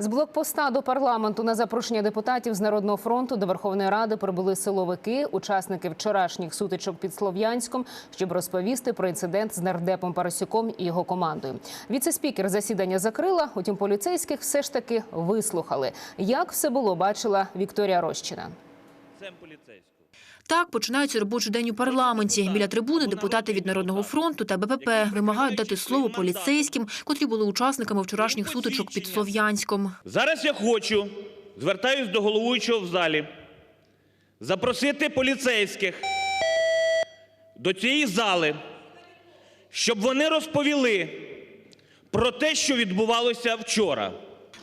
З блокпоста до парламенту на запрошення депутатів з Народного фронту до Верховної Ради прибули силовики, учасники вчорашніх сутичок під Слов'янськом, щоб розповісти про інцидент з нардепом Парасюком і його командою. Віце-спікер засідання закрила, утім поліцейських все ж таки вислухали. Як все було, бачила Вікторія Рощина. Це поліцейського. Так починається робочий день у парламенті. Біля трибуни депутати від Народного фронту та БПП вимагають дати слово поліцейським, котрі були учасниками вчорашніх сутичок під Слов'янськом. Зараз я хочу, звертаюсь до головуючого в залі, запросити поліцейських до цієї зали, щоб вони розповіли про те, що відбувалося вчора.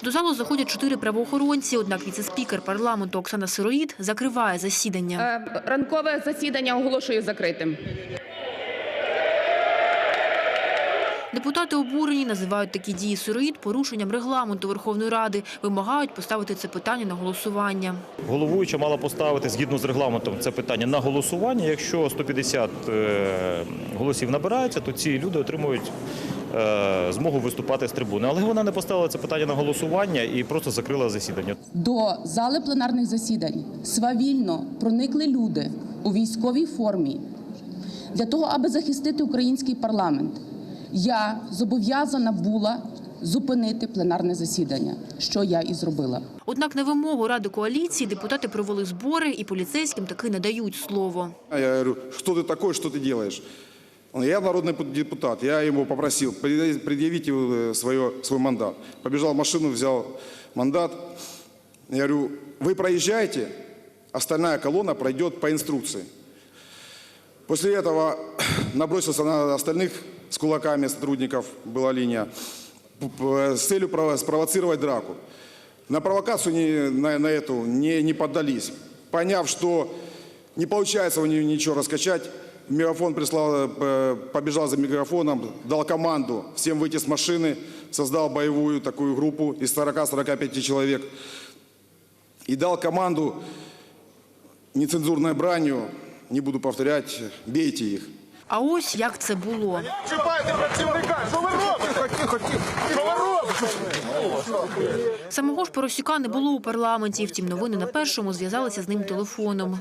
До залу заходять чотири правоохоронці. Однак віце-спікер парламенту Оксана Сироїд закриває засідання. Е, Ранкове засідання оголошую закритим. Депутати обурені називають такі дії Сироїд порушенням регламенту Верховної Ради. Вимагають поставити це питання на голосування. Головуюча мала поставити згідно з регламентом це питання на голосування. Якщо 150 е, голосів набирається, то ці люди отримують змогу виступати з трибуни. Але вона не поставила це питання на голосування і просто закрила засідання. До зали пленарних засідань свавільно проникли люди у військовій формі для того, аби захистити український парламент. Я зобов'язана була зупинити пленарне засідання, що я і зробила. Однак на вимогу Ради коаліції депутати провели збори і поліцейським таки не дають слово. Я говорю, что ты такой, что ты делаешь? Я народный депутат, я ему попросил, «Предъяви- предъявите э, свое, свой мандат. Побежал в машину, взял мандат. Я говорю, вы проезжаете, остальная колонна пройдет по инструкции. После этого набросился на остальных с кулаками сотрудников, была линия, с целью прово- спровоцировать драку. На провокацию не- на, на эту не, не поддались. Поняв, что не получается у него ничего раскачать, мегафон прислал, э, побежал за мегафоном, дал команду всем выйти с машины, создал боевую такую группу из 40-45 человек и дал команду нецензурной бранью, не буду повторять, бейте их. А ось як це було. Чіпайте працівника! Що ви робите? Тихо, тихо! Що ви робите? Самого ж Поросюка не було у парламенті. Втім, новини на першому зв'язалися з ним телефоном.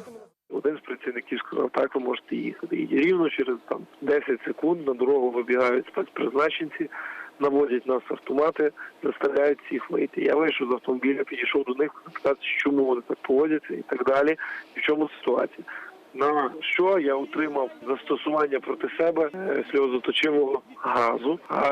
Один з працівників сказав, так ви можете їхати. І рівно через там 10 секунд на дорогу вибігають спецпризначенці, наводять нас автомати, заставляють всіх вийти. Я вийшов з автомобіля, підійшов до них, запитати, чому вони так поводяться і так далі, і в чому ситуація. На що я отримав застосування проти себе е, сльозоточивого газу, а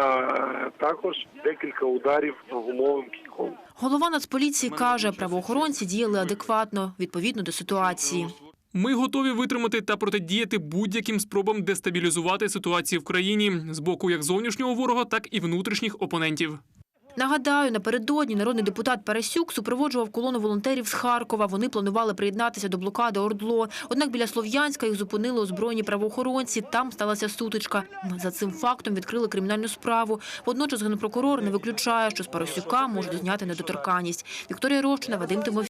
також декілька ударів гумовим кійком. Голова Нацполіції каже, правоохоронці діяли адекватно, відповідно до ситуації. Ми готові витримати та протидіяти будь-яким спробам дестабілізувати ситуацію в країні з боку як зовнішнього ворога, так і внутрішніх опонентів. Нагадаю, напередодні народний депутат Парасюк супроводжував колону волонтерів з Харкова. Вони планували приєднатися до блокади Ордло. Однак біля Слов'янська їх зупинили озброєні правоохоронці. Там сталася сутичка. За цим фактом відкрили кримінальну справу. Водночас генпрокурор не виключає, що з Парасюка можуть зняти недоторканність. Вікторія Рощина, Вадим Тимофій.